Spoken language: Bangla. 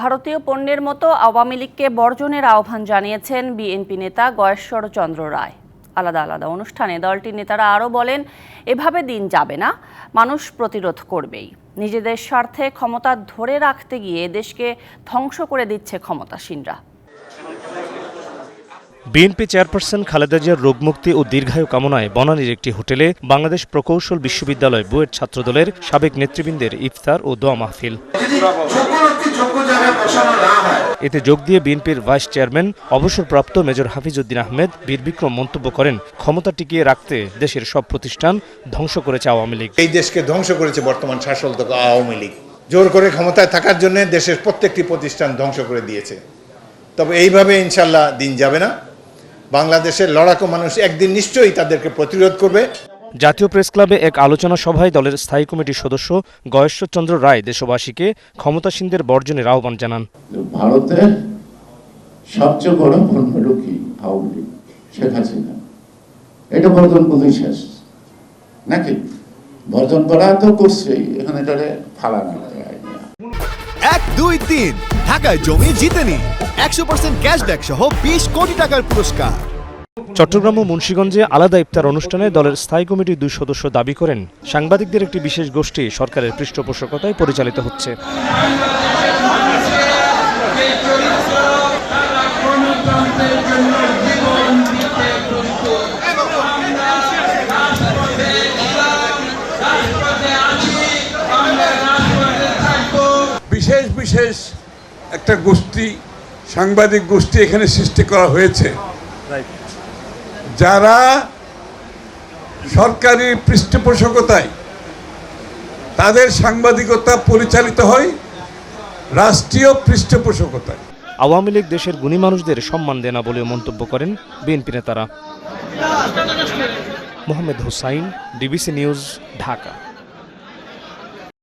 ভারতীয় পণ্যের মতো আওয়ামী লীগকে বর্জনের আহ্বান জানিয়েছেন বিএনপি নেতা গয়েশ্বর চন্দ্র রায়। আলাদা আলাদা অনুষ্ঠানে দলটির নেতারা আরও বলেন, এভাবে দিন যাবে না, মানুষ প্রতিরোধ করবেই। নিজেদের স্বার্থে ক্ষমতা ধরে রাখতে গিয়ে দেশকে ধ্বংস করে দিচ্ছে ক্ষমতাসীনরা। বিএনপি চেয়ারপারসন খালেদা জিয়ার রোগমুক্তি ও দীর্ঘায়ু কামনায় বনানীর একটি হোটেলে বাংলাদেশ প্রকৌশল বিশ্ববিদ্যালয় বুয়েট ছাত্রদলের সাবেক নেতৃবৃন্দের ইফতার ও দোয়া মাহফিল। এতে যোগ দিয়ে বিএনপির ভাইস চেয়ারম্যান অবসরপ্রাপ্ত মেজর হাফিজউদ্দিন আহমেদ বীরবিক্রম মন্তব্য করেন ক্ষমতা টিকিয়ে রাখতে দেশের সব প্রতিষ্ঠান ধ্বংস করেছে আওয়ামী লীগ। এই দেশকে ধ্বংস করেছে বর্তমান শাসক আওয়ামী লীগ। জোর করে ক্ষমতায় থাকার জন্য দেশের প্রত্যেকটি প্রতিষ্ঠান ধ্বংস করে দিয়েছে। তবে এইভাবে ইনশাল্লাহ দিন যাবে না। বাংলাদেশের লড়াকু মানুষ একদিন নিশ্চয়ই তাদেরকে প্রতিরোধ করবে। জাতীয় প্রেস ক্লাবে এক আলোচনা সভায় দলের স্থায়ী কমিটির সদস্য গয়েশ্বরচন্দ্র রায় দেশবাসীকে ক্ষমতাসীনদের বর্জনের আহ্বান জানান। ভারতের সবচেয়ে বড় পণ্য হলো কি আওয়ামী লীগ শেখ হাসিনা। এটা বর্জন কোনই শেষ? নাকি? বর্জন করা তো করছেই এখানে এটারে ফালানো না এক দুই তিন ঢাকায় জমি জিতে নিন একশো পার্সেন্ট ক্যাশব্যাক সহ বিশ কোটি টাকার পুরস্কার। চট্টগ্রাম ও মুন্সীগঞ্জে আলাদা ইফতার অনুষ্ঠানে দলের স্থায়ী কমিটির দুই সদস্য দাবি করেন। সাংবাদিকদের একটি বিশেষ গোষ্ঠী সরকারের পৃষ্ঠপোষকতায় পরিচালিত হচ্ছে। বিশেষ বিশেষ একটা গোষ্ঠী সাংবাদিক গোষ্ঠী এখানে সৃষ্টি করা হয়েছে। যারা সরকারি পৃষ্ঠপোষকতায় তাদের সাংবাদিকতা পরিচালিত হয় রাষ্ট্রীয় পৃষ্ঠপোষকতায়। আওয়ামী লীগ দেশের গুণী মানুষদের সম্মান দেয় না বলেও মন্তব্য করেন বিএনপি নেতারা। Mohammad Hussain, DBC news, Dhaka.